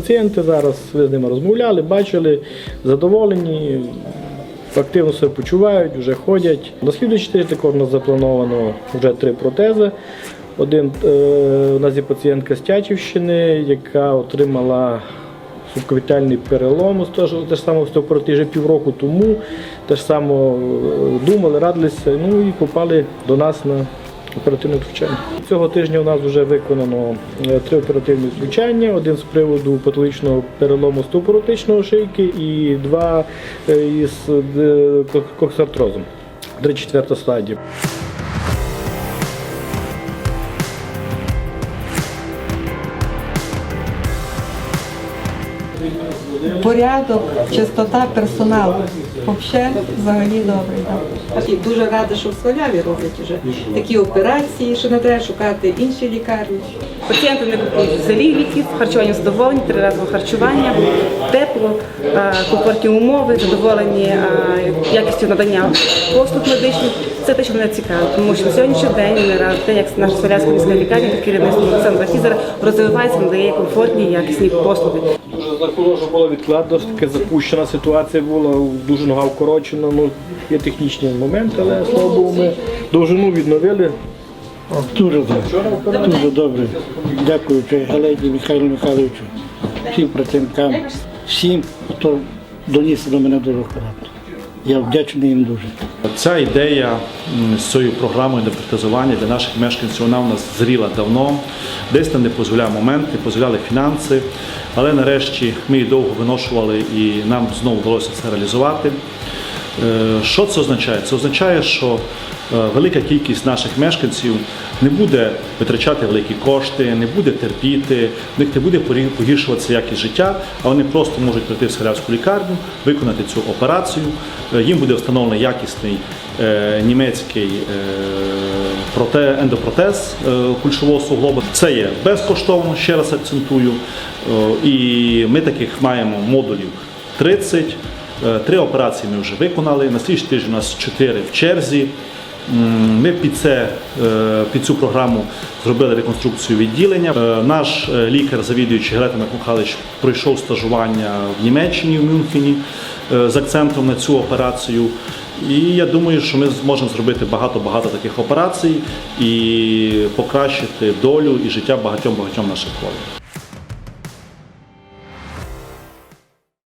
пацієнти зараз. Ви з ними розмовляли, бачили, задоволені. Активно себе почувають, вже ходять. На слідуючий тиждень також у нас заплановано вже три протези. Один е, у нас є пацієнтка з Тячівщини, яка отримала субковітальний перелом, з того ж- те ж саме остеопороти вже півроку тому. Те ж саме е, думали, радилися, ну і попали до нас на оперативне втручання. Цього тижня у нас вже виконано е, три оперативні втручання: один з приводу патологічного перелому стопоротичного шийки і два е, із е, коксартрозом. 3-4 стадія. порядок, чистота, персонал. Взагалі, взагалі добрий. Так. І дуже рада, що в Славяві роблять вже такі операції, що не треба шукати інші лікарні. Пацієнти не купують взагалі ліків, харчування задоволені, триразове харчування, тепло, е, комфортні умови, задоволені е, якістю надання послуг медичних. Це те, що мене цікавить, тому що на сьогоднішній день не раз те, як наша Солярська міська лікарня під керівництвом Олександра Фізера розвивається, надає комфортні якісні послуги. Дуже захворожа була відкладно, така запущена ситуація була, дуже нога вкорочена. Ну, є технічні моменти, але слава Богу, ми довжину відновили. Дуже добре. Дуже добре. Дякуючи Галеді Михайлу Михайловичу, всім працівникам, всім, хто доніс до мене дуже акуратно. Я вдячний їм дуже. Ця ідея з цією програмою демократизування для наших мешканців вона у нас зріла давно. Десь там не дозволяв момент, не дозволяли фінанси, але нарешті ми її довго виношували і нам знову вдалося це реалізувати. Е, Що це означає? Це означає, що велика кількість наших мешканців не буде витрачати великі кошти, не буде терпіти, в них не буде погіршуватися якість життя, а вони просто можуть прийти в Схилявську лікарню, виконати цю операцію. Е, Їм буде встановлений якісний е, німецький е, проте, ендопротез е, кульшового суглоба. Це є безкоштовно, ще раз акцентую. Е, І ми таких маємо модулів 30. Е, Три операції ми вже виконали. На слідчий тиждень у нас чотири в черзі. Ми під, це, е, під цю програму зробили реконструкцію відділення. Е, Наш е, лікар, завідуючий Грета Михайлович, пройшов стажування в Німеччині, в Мюнхені з акцентом на цю операцію. І я думаю, що ми зможемо зробити багато-багато таких операцій і покращити долю і життя багатьом багатьом наших хворих.